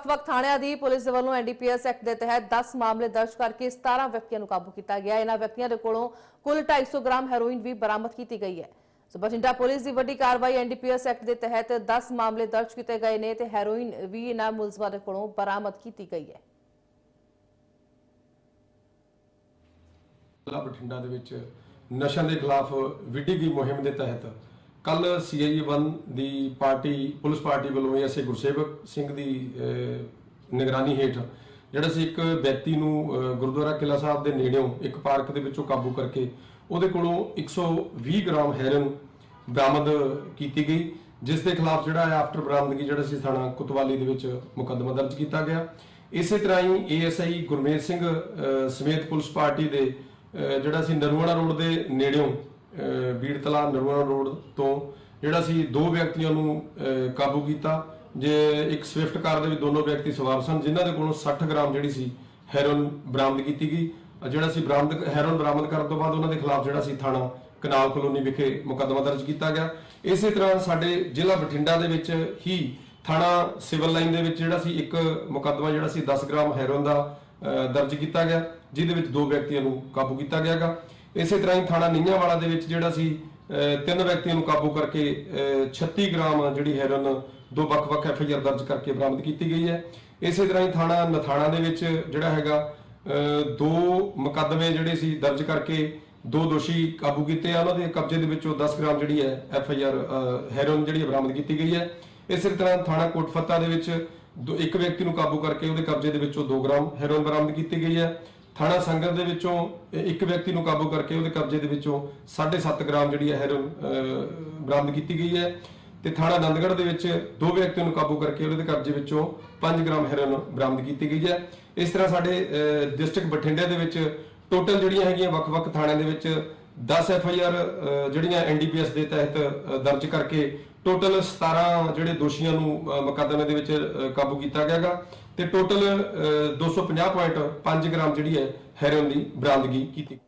ਵੱਖ ਥਾਣਿਆਂ ਦੀ ਪੁਲਿਸ ਦੇ ਵੱਲੋਂ ਐਨਡੀਪੀਐਸ ਐਕਟ ਦੇ ਤਹਿਤ 10 ਮਾਮਲੇ ਦਰਜ ਕਰਕੇ 17 ਵਿਅਕਤੀਆਂ ਨੂੰ ਕਾਬੂ ਕੀਤਾ ਗਿਆ। ਇਹਨਾਂ ਵਿਅਕਤੀਆਂ ਦੇ ਕੋਲੋਂ ਕੁੱਲ 250 ਗ੍ਰਾਮ ਹੈਰੋਇਨ ਵੀ ਬਰਾਮਦ ਕੀਤੀ ਗਈ ਹੈ। ਸੋ ਬਠਿੰਡਾ ਪੁਲਿਸ ਦੀ ਵੱਡੀ ਕਾਰਵਾਈ ਐਨਡੀਪੀਐਸ ਐਕਟ ਦੇ ਤਹਿਤ 10 ਮਾਮਲੇ ਦਰਜ ਕੀਤੇ ਗਏ ਨੇ ਤੇ ਹੈਰੋਇਨ ਵੀ ਇਹਨਾਂ ਮੁਲਜ਼ਮਾਂ ਦੇ ਕੋਲੋਂ ਬਰਾਮਦ ਕੀਤੀ ਗਈ ਹੈ। ਜ਼ਿਲ੍ਹਾ ਬਠਿੰਡਾ ਦੇ ਵਿੱਚ ਨਸ਼ਿਆਂ ਦੇ ਖਿਲਾਫ ਵਿੱਢੀ ਗਈ ਮੁਹਿੰਮ ਦੇ ਤਹਿਤ ਕੱਲ ਸੀਆਈਏ 1 ਦੀ ਪਾਰਟੀ, ਪੁਲਿਸ ਪਾਰਟੀ ਵੱਲੋਂ ਐਸਏ ਗੁਰਸੇਵਕ ਸਿੰਘ ਦੀ ਨਿਗਰਾਨੀ ਹੇਠ ਜਿਹੜਾ ਸੀ ਇੱਕ ਵਿਅਕਤੀ ਨੂੰ ਗੁਰਦੁਆਰਾ ਕਿਲਾ ਸਾਹਿਬ ਦੇ ਨੇੜਿਓਂ ਇੱਕ ਪਾਰਕ ਦੇ ਵਿੱਚੋਂ ਕਾਬੂ ਕਰਕੇ ਉਹਦੇ ਕੋਲੋਂ 120 ਗ੍ਰਾਮ ਹੈਰਨ ਬਰਾਮਦ ਕੀਤੀ ਗਈ, ਜਿਸ ਦੇ ਖਿਲਾਫ ਜਿਹੜਾ ਹੈ ਆਫਟਰ ਬਰਾਮਦਗੀ ਜਿਹੜਾ ਸੀ ਥਾਣਾ ਕੁਤਵਾਲੀ ਦੇ ਵਿੱਚ ਮੁਕੱਦਮਾ ਦਰਜ ਕੀਤਾ ਗਿਆ। ਇਸੇ ਤਰ੍ਹਾਂ ਹੀ ਏਐਸਆਈ ਗੁਰਮੇਜ ਸਿੰਘ ਸਮੇਤ ਪੁਲਿਸ ਪਾਰਟੀ ਦੇ ਜਿਹੜਾ ਸੀ ਨਰੂਆਣਾ ਰੋਡ ਦੇ ਨੇੜਿਓਂ ਬੀੜਤਲਾ ਨਰੂਆਣਾ ਰੋਡ ਤੋਂ ਜਿਹੜਾ ਸੀ ਦੋ ਵਿਅਕਤੀਆਂ ਨੂੰ ਅਹ, ਕਾਬੂ ਕੀਤਾ। ਜੇ ਇੱਕ ਸਵਿਫਟ ਕਾਰ ਦੇ ਵਿੱਚ ਦੋਨੋਂ ਵਿਅਕਤੀ ਸਵਾਰ ਸਨ ਜਿਨ੍ਹਾਂ ਦੇ ਕੋਲੋਂ 60 ਗ੍ਰਾਮ ਜਿਹੜੀ ਸੀ ਹੈਰੋਇਨ ਬਰਾਮਦ ਕੀਤੀ ਗਈ। ਜਿਹੜਾ ਸੀ ਬਰਾਮਦ ਹੈਰੋਇਨ ਬਰਾਮਦ ਕਰਨ ਤੋਂ ਬਾਅਦ ਉਹਨਾਂ ਦੇ ਖਿਲਾਫ ਜਿਹੜਾ ਸੀ ਥਾਣਾ ਕਨਾਲ ਕਲੋਨੀ ਵਿਖੇ ਮੁਕੱਦਮਾ ਦਰਜ ਕੀਤਾ ਗਿਆ। ਇਸੇ ਤਰ੍ਹਾਂ ਸਾਡੇ ਜ਼ਿਲ੍ਹਾ ਬਠਿੰਡਾ ਦੇ ਵਿੱਚ ਹੀ ਥਾਣਾ ਸਿਵਲ ਲਾਈਨ ਦੇ ਵਿੱਚ ਜਿਹੜਾ ਸੀ ਇੱਕ ਮੁਕੱਦਮਾ ਜਿਹੜਾ ਸੀ 10 ਗ੍ਰਾਮ ਹੈਰੋਇਨ ਦਾ ਅਹ, ਦਰਜ ਕੀਤਾ ਗਿਆ ਜਿਹਦੇ ਵਿੱਚ ਦੋ ਵਿਅਕਤੀਆਂ ਨੂੰ ਕਾਬੂ ਕੀਤਾ ਗਿਆਗਾ। ਇਸੇ ਤਰ੍ਹਾਂ ਹੀ ਥਾਣਾ ਨਿੰਨਿਆਵਾਲਾ ਦੇ ਵਿੱਚ ਜਿਹੜਾ ਸੀ ਤਿੰਨ ਵਿਅਕਤੀਆਂ ਨੂੰ ਕਾਬੂ ਕਰਕੇ ਅਹ, 36 ਗ੍ਰਾਮ ਜਿਹੜੀ ਹੈਰੋਇਨ ਦੋ ਵੱਖ-ਵੱਖ ਐਫਆਈਆਰ ਦਰਜ ਕਰਕੇ ਬਰਾਮਦ ਕੀਤੀ ਗਈ ਹੈ। ਇਸੇ ਤਰ੍ਹਾਂ ਹੀ ਥਾਣਾ ਨਥਾਣਾ ਦੇ ਵਿੱਚ ਜਿਹੜਾ ਹੈਗਾ ਦੋ ਮੁਕੱਦਮੇ ਜਿਹੜੇ ਸੀ ਦਰਜ ਕਰਕੇ ਦੋ ਦੋਸ਼ੀ ਕਾਬੂ ਕੀਤੇ ਆ। ਉਹਨਾਂ ਦੇ ਕਬਜ਼ੇ ਦੇ ਵਿੱਚੋਂ 10 ਗ੍ਰਾਮ ਜਿਹੜੀ ਹੈ ਐਫ ਆਈ ਆਰ ਹੈਰੋਇਨ ਜਿਹੜੀ ਹੈ ਬਰਾਮਦ ਕੀਤੀ ਗਈ ਹੈ। ਇਸੇ ਤਰ੍ਹਾਂ ਥਾਣਾ ਕੋਟਫੱਤਾ ਦੇ ਵਿੱਚ ਦੋ- ਇੱਕ ਵਿਅਕਤੀ ਨੂੰ ਕਾਬੂ ਕਰਕੇ ਉਹਦੇ ਕਬਜ਼ੇ ਦੇ ਵਿੱਚੋਂ 2 ਗ੍ਰਾਮ ਹੈਰੋਇਨ ਬਰਾਮਦ ਕੀਤੀ ਗਈ ਹੈ। ਥਾਣਾ ਸੰਗਤ ਦੇ ਵਿੱਚੋਂ ਇੱਕ ਵਿਅਕਤੀ ਨੂੰ ਕਾਬੂ ਕਰਕੇ ਉਹਦੇ ਕਬਜ਼ੇ ਦੇ ਵਿੱਚੋਂ 7.5 ਗ੍ਰਾਮ ਜਿਹੜੀ ਹੈ ਹੈਰੋਇਨ ਬਰਾਮਦ ਕੀਤੀ ਗਈ ਹੈ। ਤੇ ਥਾਣਾ ਆਨੰਦਗੜ੍ਹ ਦੇ ਵਿੱਚ ਦੋ ਵਿਅਕਤੀਆਂ ਨੂੰ ਕਾਬੂ ਕਰਕੇ ਉਹਦੇ ਕਬਜ਼ੇ ਵਿੱਚੋਂ 5 ਗ੍ਰਾਮ ਹੈਰੋਨ ਬਰਾਮਦ ਕੀਤੀ ਗਈ ਹੈ। ਇਸ ਤਰ੍ਹਾਂ ਸਾਡੇ ਡਿਸਟ੍ਰਿਕਟ ਬਠਿੰਡੇ ਦੇ ਵਿੱਚ ਟੋਟਲ ਜਿਹੜੀਆਂ ਹੈਗੀਆਂ ਵੱਖ-ਵੱਖ ਥਾਣਿਆਂ ਦੇ ਵਿੱਚ 10 ਐਫ ਆਈ ਆਰ ਜਿਹੜੀਆਂ ਐਨ ਡੀ ਪੀ ਐਸ ਦੇ ਤਹਿਤ ਦਰਜ ਕਰਕੇ ਟੋਟਲ 17 ਜਿਹੜੇ ਦੋਸ਼ੀਆਂ ਨੂੰ ਮੁਕੱਦਮੇ ਦੇ ਵਿੱਚ ਕਾਬੂ ਕੀਤਾ ਗਿਆਗਾ ਤੇ ਟੋਟਲ 250.5 ਗ੍ਰਾਮ ਜਿਹੜੀ ਹੈ ਹੈਰੋਇਨ ਦੀ ਬਰਾਮਦਗੀ ਕੀਤੀ।